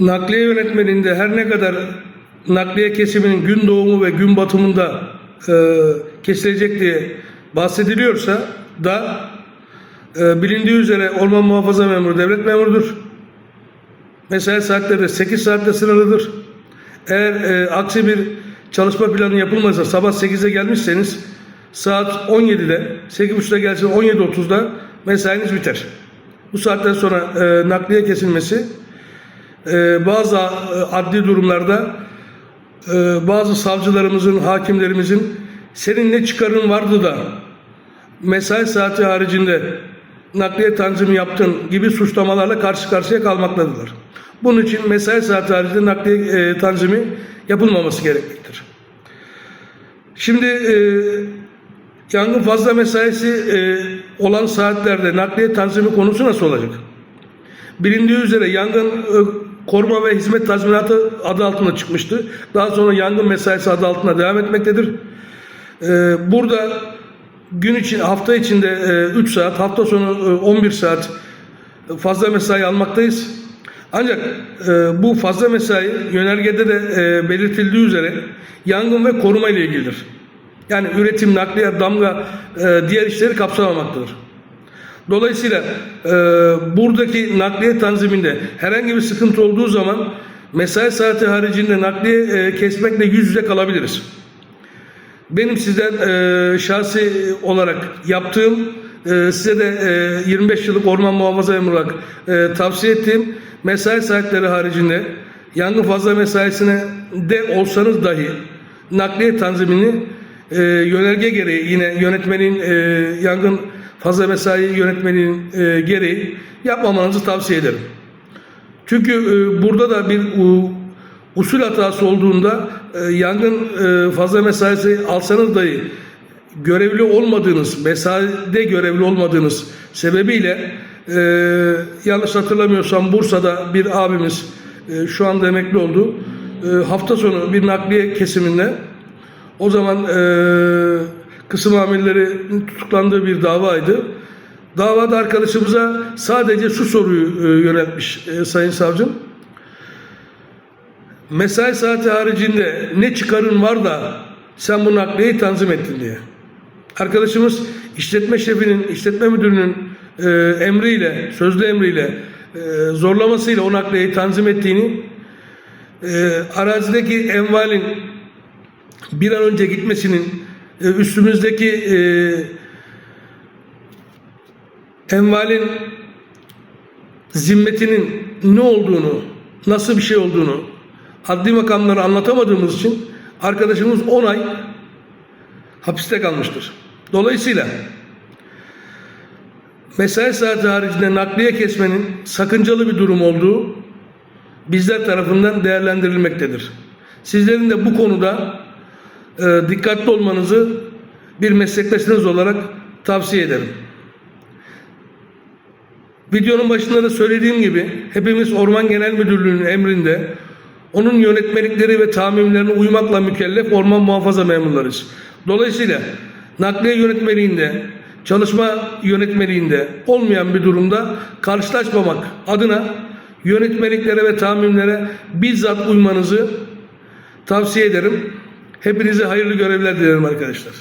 nakliye yönetmeliğinde her ne kadar nakliye kesiminin gün doğumu ve gün batımında e, kesilecek diye bahsediliyorsa da e, bilindiği üzere orman muhafaza memuru devlet memurudur. Mesai saatleri de 8 saatte sınırlıdır. Eğer e, aksi bir çalışma planı yapılmazsa sabah 8'e gelmişseniz saat 17'de 8.30'da gelse 17.30'da mesainiz biter. Bu saatten sonra e, nakliye kesilmesi e, bazı e, adli durumlarda e, bazı savcılarımızın, hakimlerimizin senin ne çıkarın vardı da mesai saati haricinde nakliye tanzimi yaptın gibi suçlamalarla karşı karşıya kalmaktadırlar. Bunun için mesai saati haricinde nakliye e, tanzimi yapılmaması gerekmektedir. Şimdi e, yangın fazla mesaisi e, olan saatlerde nakliye tanzimi konusu nasıl olacak? Bilindiği üzere yangın koruma ve hizmet tazminatı adı altında çıkmıştı. Daha sonra yangın mesaisi adı altında devam etmektedir. E, burada gün için hafta içinde 3 saat, hafta sonu e, 11 saat fazla mesai almaktayız. Ancak e, bu fazla mesai yönergede de e, belirtildiği üzere yangın ve koruma ile ilgilidir. Yani üretim, nakliye, damga, e, diğer işleri kapsamamaktadır. Dolayısıyla e, buradaki nakliye tanziminde herhangi bir sıkıntı olduğu zaman mesai saati haricinde nakliye e, kesmekle yüz yüze kalabiliriz. Benim sizden e, şahsi olarak yaptığım e, size de e, 25 yıllık orman muhafaza memuru olarak e, tavsiye ettiğim mesai saatleri haricinde yangın fazla mesaisine de olsanız dahi nakliye tanzimini e, yönerge gereği yine yönetmenin e, yangın fazla mesai yönetmenin e, gereği yapmamanızı tavsiye ederim. Çünkü e, burada da bir u, usul hatası olduğunda e, yangın e, fazla mesaisi alsanız dahi görevli olmadığınız, mesaide görevli olmadığınız sebebiyle e, yanlış hatırlamıyorsam Bursa'da bir abimiz e, şu anda emekli oldu. E, hafta sonu bir nakliye kesiminde o zaman e, kısım amirleri tutuklandığı bir davaydı. Davada arkadaşımıza sadece şu soruyu e, yöneltmiş e, Sayın Savcım. Mesai saati haricinde ne çıkarın var da sen bu nakliyeyi tanzim ettin diye. Arkadaşımız işletme şefinin, işletme müdürünün e, emriyle, sözlü emriyle, e, zorlamasıyla o nakliyeyi tanzim ettiğini, e, arazideki envalin bir an önce gitmesinin, üstümüzdeki e, envalin zimmetinin ne olduğunu, nasıl bir şey olduğunu adli makamları anlatamadığımız için arkadaşımız 10 ay hapiste kalmıştır. Dolayısıyla mesai saati haricinde nakliye kesmenin sakıncalı bir durum olduğu bizler tarafından değerlendirilmektedir. Sizlerin de bu konuda e, dikkatli olmanızı bir meslektaşınız olarak tavsiye ederim. Videonun başında da söylediğim gibi hepimiz Orman Genel Müdürlüğü'nün emrinde onun yönetmelikleri ve tamirlerine uymakla mükellef orman muhafaza memurlarıyız. Dolayısıyla nakliye yönetmeliğinde, çalışma yönetmeliğinde olmayan bir durumda karşılaşmamak adına yönetmeliklere ve tamirlere bizzat uymanızı tavsiye ederim. Hepinize hayırlı görevler dilerim arkadaşlar.